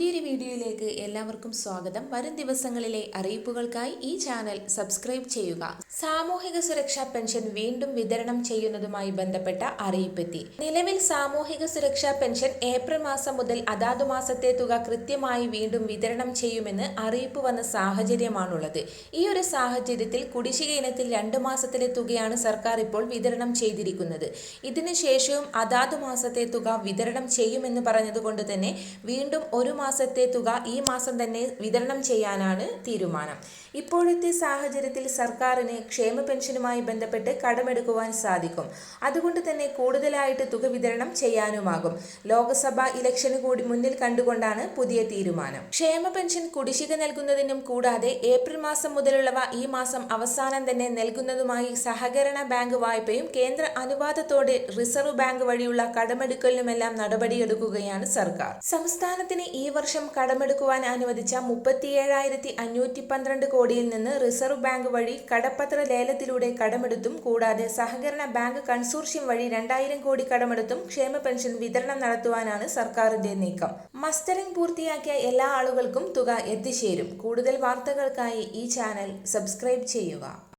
പുതിയൊരു വീഡിയോയിലേക്ക് എല്ലാവർക്കും സ്വാഗതം. വരും ദിവസങ്ങളിലെ അറിയിപ്പുകൾക്കായി ഈ ചാനൽ സബ്സ്ക്രൈബ് ചെയ്യുക. സാമൂഹിക സുരക്ഷാ പെൻഷൻ വീണ്ടും വിതരണം ചെയ്യുന്നതുമായി ബന്ധപ്പെട്ട അറിയിപ്പെത്തി. നിലവിൽ സാമൂഹിക സുരക്ഷാ പെൻഷൻ ഏപ്രിൽ മാസം മുതൽ അതാതു മാസത്തെ തുക കൃത്യമായി വീണ്ടും വിതരണം ചെയ്യുമെന്ന് അറിയിപ്പ് വന്ന സാഹചര്യമാണുള്ളത്. ഈ ഒരു സാഹചര്യത്തിൽ കുടിശ്ശിക ഇനത്തിൽ രണ്ടു മാസത്തിലെ തുകയാണ് സർക്കാർ ഇപ്പോൾ വിതരണം ചെയ്തിരിക്കുന്നത്. ഇതിനുശേഷവും അതാതു മാസത്തെ തുക വിതരണം ചെയ്യുമെന്ന് പറഞ്ഞതുകൊണ്ട് തന്നെ വീണ്ടും ഒരു മാസത്തെ തുക ഈ മാസം തന്നെ വിതരണം ചെയ്യാനാണ് തീരുമാനം. ഇപ്പോഴത്തെ സാഹചര്യത്തിൽ സർക്കാരിന് ക്ഷേമ പെൻഷനുമായി ബന്ധപ്പെട്ട് കടമെടുക്കുവാൻ സാധിക്കും. അതുകൊണ്ട് തന്നെ കൂടുതലായിട്ട് തുക വിതരണം ചെയ്യാനുമാകും. ലോക്സഭാ ഇലക്ഷന് കൂടി മുന്നിൽ കണ്ടുകൊണ്ടാണ് പുതിയ തീരുമാനം. ക്ഷേമ പെൻഷൻ കുടിശ്ശിക നൽകുന്നതിനും കൂടാതെ ഏപ്രിൽ മാസം മുതലുള്ളവ ഈ മാസം അവസാനം തന്നെ നൽകുന്നതുമായി സഹകരണ ബാങ്ക് വായ്പയും കേന്ദ്ര അനുവാദത്തോടെ റിസർവ് ബാങ്ക് വഴിയുള്ള കടമെടുക്കലിനുമെല്ലാം നടപടിയെടുക്കുകയാണ് സർക്കാർ. സംസ്ഥാനത്തിന് ഈ വർഷം കടമെടുക്കുവാൻ അനുവദിച്ച മുപ്പത്തിയേഴായിരത്തി അഞ്ഞൂറ്റി പന്ത്രണ്ട് കോടിയിൽ നിന്ന് റിസർവ് ബാങ്ക് വഴി കടപ്പത്ര ലേലത്തിലൂടെ കടമെടുത്തും കൂടാതെ സഹകരണ ബാങ്ക് കൺസോർഷ്യം വഴി രണ്ടായിരം കോടി കടമെടുത്തും ക്ഷേമ പെൻഷൻ വിതരണം നടത്തുവാനാണ് സർക്കാരിന്റെ നീക്കം. മസ്റ്ററിംഗ് പൂർത്തിയാക്കിയ എല്ലാ ആളുകൾക്കും തുക എത്തിച്ചേരും. കൂടുതൽ വാർത്തകൾക്കായി ഈ ചാനൽ സബ്സ്ക്രൈബ് ചെയ്യുക.